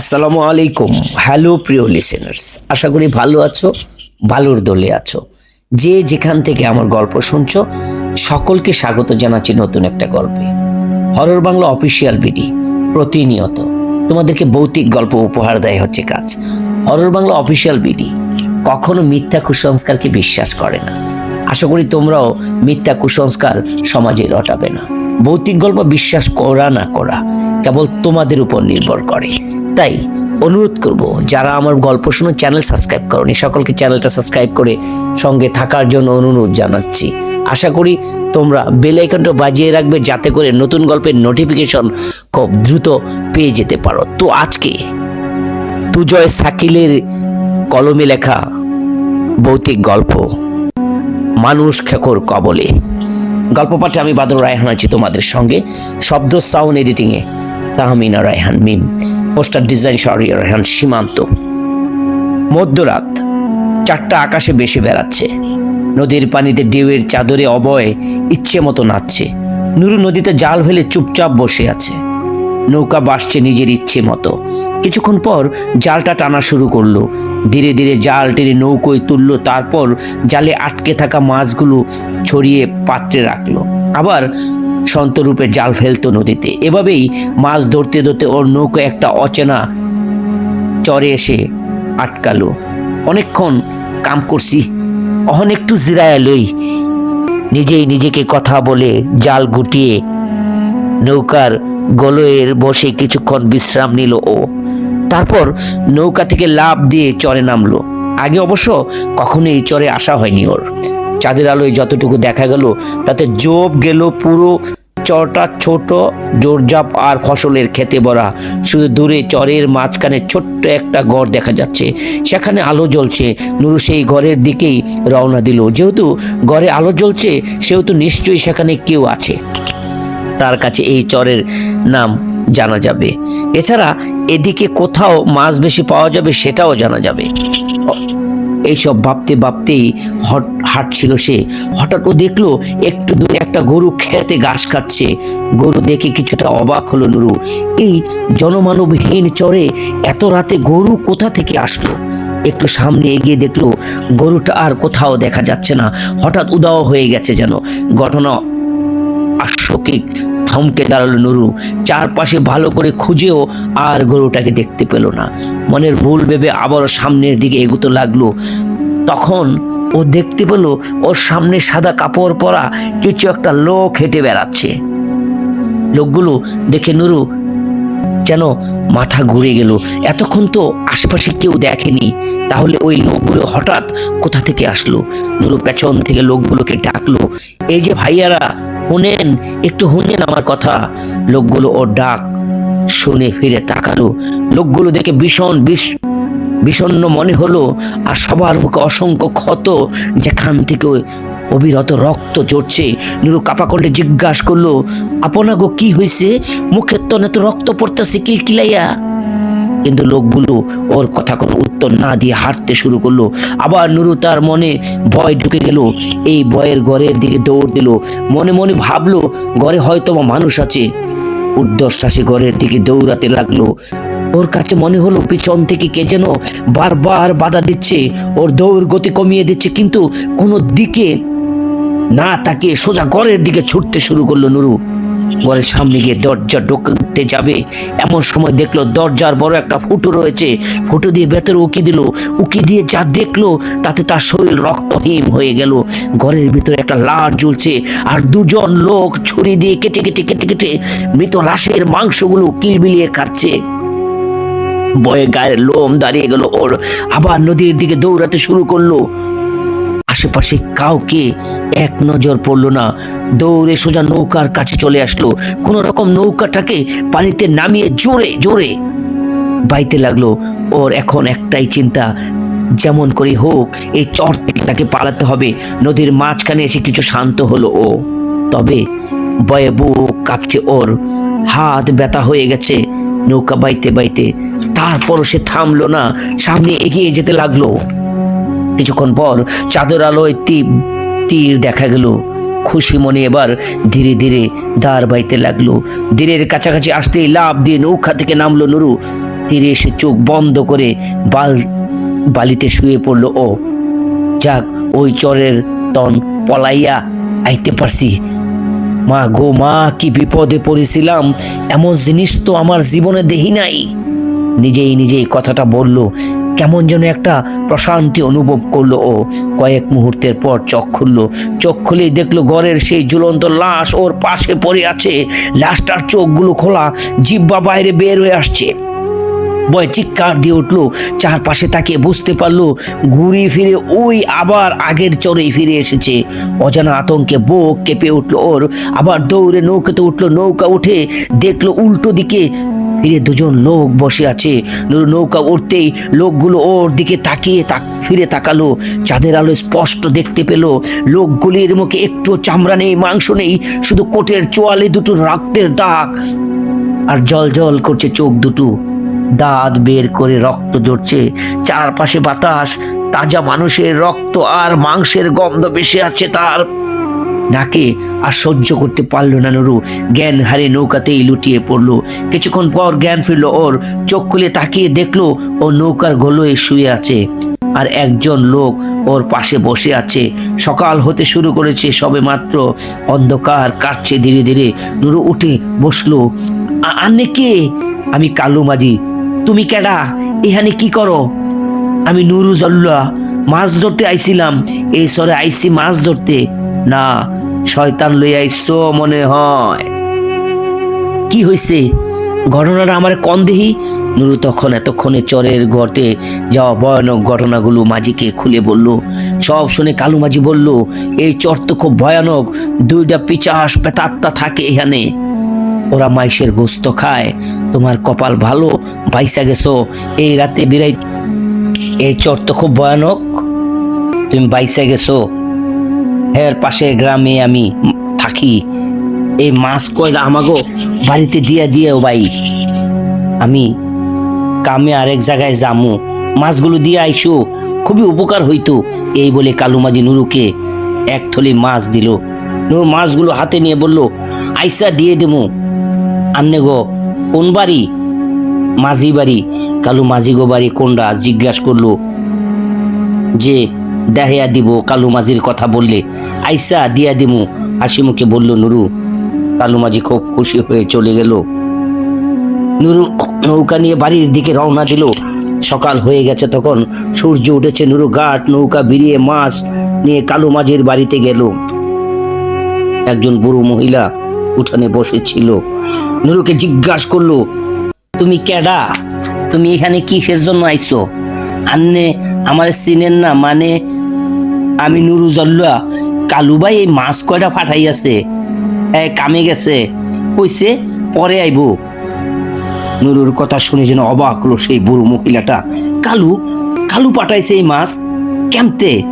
আসসালামু আলাইকুম। হ্যালো প্রিয় লিসেনার্স আশা করি ভালো আছো, ভালোর দলে আছো। যে যেখান থেকে আমার গল্প শুনছো, সকলকে স্বাগত জানাচ্ছি নতুন একটা গল্পে। হরর বাংলা অফিসিয়াল বিডি প্রতিনিয়ত। তোমাদেরকে ভৌতিক গল্প উপহার দেয় হচ্ছে কাজ। হরর বাংলা অফিসিয়াল বিডি কখনো মিথ্যা কুসংস্কারকে বিশ্বাস করে না। আশা করি তোমরাও মিথ্যা কুসংস্কার সমাজে রটাবে না। ভৌতিক গল্প বিশ্বাস করা না করা কেবল তোমাদের উপর নির্ভর করে। তাই অনুরোধ করব, যারা আমার গল্প শুনে চ্যানেল সাবস্ক্রাইব করনি, সকলকে চ্যানেলটা সাবস্ক্রাইব করে সঙ্গে থাকার জন্য অনুরোধ জানাচ্ছি। আশা করি তোমরা বেল আইকনটা বাজিয়ে রাখবে, যাতে করে নতুন গল্পের নোটিফিকেশন খুব দ্রুত পেয়ে যেতে পারো। তো আজকে তুজয় সাকিলের কলমে লেখা ভৌতিক গল্প, মানুষ খেকর কবলে। গল্প পাঠে আমি বাদর রায়হান আছি তোমাদের সঙ্গে। শব্দ সাউন্ড এডিটিংয়ে তাহমিনা রায়হান মিম। Poster design Shariya Raihan Simanta. মধ্যরাত চারটা আকাশে বেশি বেড়াচ্ছে। নদীর পানিতে ঢেউয়ের চাদরে অবয়ে ইচ্ছে মতো নাচছে। নুরু নদীতে জাল ফেলে চুপচাপ বসে আছে। নৌকা বাসছে নিজের ইচ্ছে মতো। কিছুক্ষণ পর জালটা টানা শুরু করল। ধীরে ধীরে জাল টেনে নৌকোয় তুললো, তারপর জালে আটকে থাকা মাছগুলো ছড়িয়ে পাত্রে রাখল। আবার সন্তরূপে জাল ফেলতো নদীতে। এভাবেই মাছ ধরতে ধরতে ওর নৌকো একটা অচেনা চরে এসে আটকালো। অনেকক্ষণ কাম করছি, অহন একটু জিরায় লই। নিজেই নিজেকে কথা বলে জাল গুটিয়ে নৌকার গলয়ের বসে কিছুক্ষণ বিশ্রাম নিল ও। তারপর নৌকা থেকে লাভ দিয়ে চরে নামলো। আগে অবশ্য কখনো এই চরে আসা হয়নি ওর। চাঁদের আলোয় যতটুকু দেখা গেল, তাতে জোপ গেল পুরো চরটা ছোট, জোরজাপ আর ফসলের খেতে ভরা। শুধু দূরে চরের মাঝখানে ছোট্ট একটা ঘর দেখা যাচ্ছে। সেখানে আলো জ্বলছে। নুরু সেই ঘরের দিকেই রওনা দিল। যেহেতু ঘরে আলো জ্বলছে, সেহেতু নিশ্চয়ই সেখানে কেউ আছে। তার কাছে এই চরের নাম জানা যাবে। এছাড়া এদিকে কোথাও মাছ বেশি পাওয়া যাবে সেটাও জানা যাবে। এইসব ভাবতে ভাবতেই হট হাঁটছিল সে। হঠাৎ ও দেখল একটু দূরে একটা গরু খেতে ঘাস খাচ্ছে। গরু দেখে কিছুটা অবাক হলো নুরু। এই জনমানবহীন চরে এত রাতে গরু কোথা থেকে আসলো? একটু সামনে এগিয়ে দেখল গরুটা আর কোথাও দেখা যাচ্ছে না। হঠাৎ উদাও হয়ে গেছে যেন। ঘটনা আশ্বকিক থমকে দাঁড়াল নুরু। চারপাশে ভালো করে খুঁজেও আর গরুটাকে দেখতে পেল না। মনের ভুল ভেবে আবারও সামনের দিকে এগুতে লাগল। তখন ও দেখতে পেল, ওর সামনে সাদা কাপড় পরা কিছু একটা লোক হেঁটে বেড়াচ্ছে। লোকগুলো দেখে নুরু যেন মাথা ঘুরে গেল। এতক্ষণ তো আশপাশে কেউ দেখেনি। তাহলে ওই লোকগুলো হঠাৎ কোথা থেকে আসলো? নুরু পেছন থেকে লোকগুলোকে ডাকলো। এই যে ভাইয়ারা শুনেন একটু শুনেন আমার কথা। লোকগুলো ওর ডাক শুনে ফিরে তাকালো। লোকগুলো দেখে ভীষণ বিষ, বিষণ্ণ মনে হলো, আর সবার মুখে অসংখ্য ক্ষত যেখান থেকে অবিরত রক্ত জড়ছে নুরু কাপা কণ্ঠে জিজ্ঞাসা করল আপনাগো কি হয়েছে মুখের তনে তো রক্ত পড়তেছে কিলকিলাইয়া? কিন্তু লোকগুলো ওর কথা কোনো উত্তর না দিয়ে হাঁটতে শুরু করল। আবার নুরু তার মনে ভয় ঢুকে গেল। এই ভয়ের ঘরের দিকে দৌড় দিল। মনে মনে ভাবলো, ঘরে হয়তো মানুষ আছে। উর্ধ্বশ্বাসে ঘরের দিকে দৌড়াতে লাগল। ওর কাছে মনে হলো, পিছন থেকে কে যেন বারবার বাধা দিচ্ছে। ওর দৌড় গতি কমিয়ে দিচ্ছে, কিন্তু কোনো দিকে না তাকে সোজা ঘরের দিকে ছুটতে শুরু করল নুরু। ঘরের সামনে গিয়ে দরজা ঢোকতে যাবে। এমন সময় দেখল দরজার বড় একটা ফুটো রয়েছে। ফুটো দিয়ে ভেতরে উকি দিল। উকি দিয়ে যা দেখল, তাতে তার শরীর রক্তহীন হয়ে গেল। ঘরের ভিতরে একটা লাশ জ্বলছে আর দুজন লোক ছুরি দিয়ে কেটে কেটে কেটে কেটে মৃত লাশের মাংসগুলো কিলবিলিয়ে খাচ্ছে। বয়ে গায়ের লোম দাঁড়িয়ে গেল ওর। আবার নদীর দিকে দৌড়াতে শুরু করল। আশেপাশে কাউকে এক নজর পড়ল না। দৌড়ে সোজা নৌকার কাছে চলে আসলো। কোনো রকম নৌকাটাকে পানিতে নামিয়ে জোরে জোরে বাইতে লাগল। ওর এখন একটাই চিন্তা, যেমন করে হোক, এই চর থেকে তাকে পালাতে হবে। নদীর মাঝখানে এসে কিছু শান্ত হলো ও। তবে বয়ে বুক কাঁপছে ওর। হাত ব্যথা হয়ে গেছে নৌকা বাইতে বাইতে। তারপরও সে থামলো না, সামনে এগিয়ে যেতে লাগল। কিছুক্ষণ পর চাদর আলোয় তীর তীর দেখা গেল। খুশি মনে এবার ধীরে ধীরে দাঁড় বাইতে লাগল। ধীরের কাছাকাছি আসতেই লাভ দিয়ে নৌকা থেকে নামলো নুরু। তীরে এসে চোখ বন্ধ করে বাল বালিতে শুয়ে পড়ল ও। যাক, ওই চরের তন পলাইয়া আইতে পারছি। মা গো মা, কি বিপদে পড়েছিলাম। এমন জিনিস তো আমার জীবনে দেখি নাই। নিজেই নিজেই কথাটা বলল। কেমন যেন একটা প্রশান্তি অনুভব করল ও। কয়েক মুহূর্তের পর চোখ খুললো। চোখ খুলেই দেখল ঘরের সেই ঝুলন্ত লাশ ওর পাশে পড়ে আছে। লাশটার চোখগুলো খোলা জিব্বা বাইরে বের হয়ে আসছে। বয় চিৎকার দিয়ে উঠল। চারপাশে তাকে বুঝতে পারল, ঘুরে ফিরে ওই আবার আগের চরেই ফিরে এসেছে। অজানা আতঙ্কে বুক কেঁপে উঠল ওর। আবার দৌড়ে নৌকাতে উঠল। নৌকা উঠে দেখল উল্টো দিকে ফিরে দুজন লোক বসে আছে। নৌকা উঠতেই লোকগুলো ওর দিকে তাকিয়ে তাক, ফিরে তাকালো। চাঁদের আলো স্পষ্ট দেখতে পেল। লোকগুলির মুখে একটু চামড়া নেই, মাংস নেই, শুধু কোটের চোয়ালে দুটো রক্তের দাগ। আর জল জল করছে চোখ দুটো। দাঁত বের করে রক্ত জড়ছে চারপাশে বাতাস, তাজা মানুষের রক্ত আর মাংসের গন্ধ বেশি আছে তার। নাকে আর সহ্য করতে পারল না নুরু। জ্ঞান হারে নৌকাতেই লুটিয়ে পড়ল। কিছুক্ষণ পর জ্ঞান ফিরলো ওর। চোখ খুলে তাকিয়ে দেখল ও নৌকার গলোয় শুয়ে আছে। আর একজন লোক ওর পাশে বসে আছে। সকাল হতে শুরু করেছে সবে মাত্র। অন্ধকার কাটছে ধীরে ধীরে। নুরু উঠে বসল। "আ- আন্নে কে? আমি কালু মাঝি। তুমি কেডা? এখানে কি করো? আমি নুরু নুরুজল্লা মাছ ধরতে আইছিলাম। এই সরে আইছি মাছ ধরতে। না, শয়তান লই আইছো মনে হয়। কি হয়েছে ঘটনাটা আমার কন দেহি? নুরু তখন এতক্ষণে চরের ঘটে যাওয়া ভয়ানক ঘটনাগুলো মাঝিকে খুলে বলল। সব শুনে কালু মাঝি বলল, এই চর তো খুব ভয়ানক, দুইটা পিচাস পেতাত্তা থাকে এখানে। ওরা মাইসের গোস্ত খায়, তোমার কপাল ভালো, বাইসা গেছো, এই রাতে বিরাই এই চর তো খুব ভয়ানক, তুমি বাইসা গেছো এর পাশে গ্রামে আমি থাকি। এই মাছ কয়লা আমাগো বাড়িতে দিয়া দিয়ে ভাই। আমি কামে আরেক জায়গায় যামু। মাছগুলো দিয়ে আইসো, খুবই উপকার হইতো। এই বলে কালুমাজি নুরুকে এক থলি মাছ দিল। নুরু মাছগুলো হাতে নিয়ে বলল, আইসা দিয়ে দেবো আন্নে গো, কোন বাড়ি? মাঝি বাড়ি। কালু মাঝি গো বাড়ি কোনটা জিজ্ঞাসা করল, যে দেহেয়া দিব কালু মাঝির কথা বললে, আইসা দিয়া দিমু। হাসি মুখে বলল, নুরু কালু মাঝি খুব খুশি হয়ে চলে গেল। নুরু নৌকা নিয়ে বাড়ির দিকে রওনা দিল। সকাল হয়ে গেছে তখন। সূর্য উঠেছে নুরু ঘাট, নৌকা বেরিয়ে মাছ নিয়ে কালু মাঝির বাড়িতে গেল। একজন বুড়ো মহিলা উঠানে বসেছিল। নুরুকে জিজ্ঞাসা করল, তুমি কেডা? তুমি এখানে কিসের জন্য আইছো? আন্নে আমার চিনেন না মানে আমি নুরুজল্লা কালুবাই এই মাছ কয়টা ফাটাইয়াছে এ, কামে গেছে। কইছে, পরে আইব। নুরুর কথা শুনে যেন অবাক হলো সেই বুড়ো মহিলাটা। কালু কালু পাঠাইছে এই মাছ। কেমতে?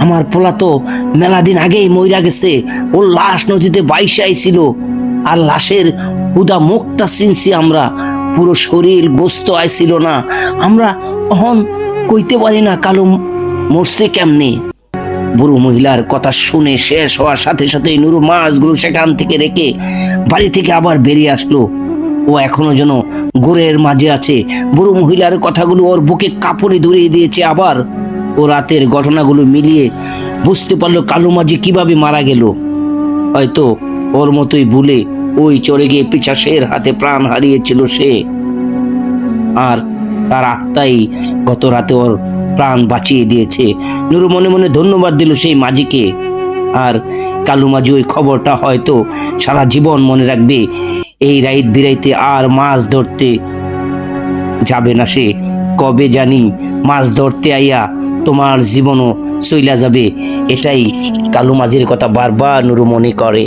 আমার পোলা তো মেলা দিন আগেই মইরা গেছে। ওর লাশ নদীতে বাইশে আইছিল। আর লাশের হুদা মুখটা চিনছি আমরা। পুরো শরীর গোস্ত আইছিল না। আমরা অহন কইতে পারি না কালু মরছে কেমনে? বুড়ো মহিলার কথা শুনে শেষ হওয়ার সাথে সাথে নুরু মাছগুলো সেখান থেকে রেখে বাড়ি থেকে আবার বেরিয়ে আসলো। ও এখনও যেন গোরের মাঝে আছে। বুড়ো মহিলার কথাগুলো ওর বুকে কাপড়ে ধরিয়ে দিয়েছে আবার। ও রাতের ঘটনাগুলো মিলিয়ে বুঝতে পারল কালু মাঝি কীভাবে মারা গেল। হয়তো ওর মতোই ভুলে ওই চড়ে গিয়ে পিছাসের হাতে প্রাণ হারিয়েছিল সে। আর তার আত্মাই গত রাতে ওর প্রাণ বাঁচিয়ে দিয়েছে। নুরু মনে মনে ধন্যবাদ দিল সেই মাঝিকে। আর কালু মাঝি, ওই খবরটা হয়তো সারা জীবন মনে রাখবে, এই রাইত বিরাইতে আর মাছ ধরতে যাবে না সে। কবে জানি মাছ ধরতে আইয়া তোমার জীবনও চইলা যাবে, এটাই কালু মাঝির কথা বারবার নুরু মনে করে।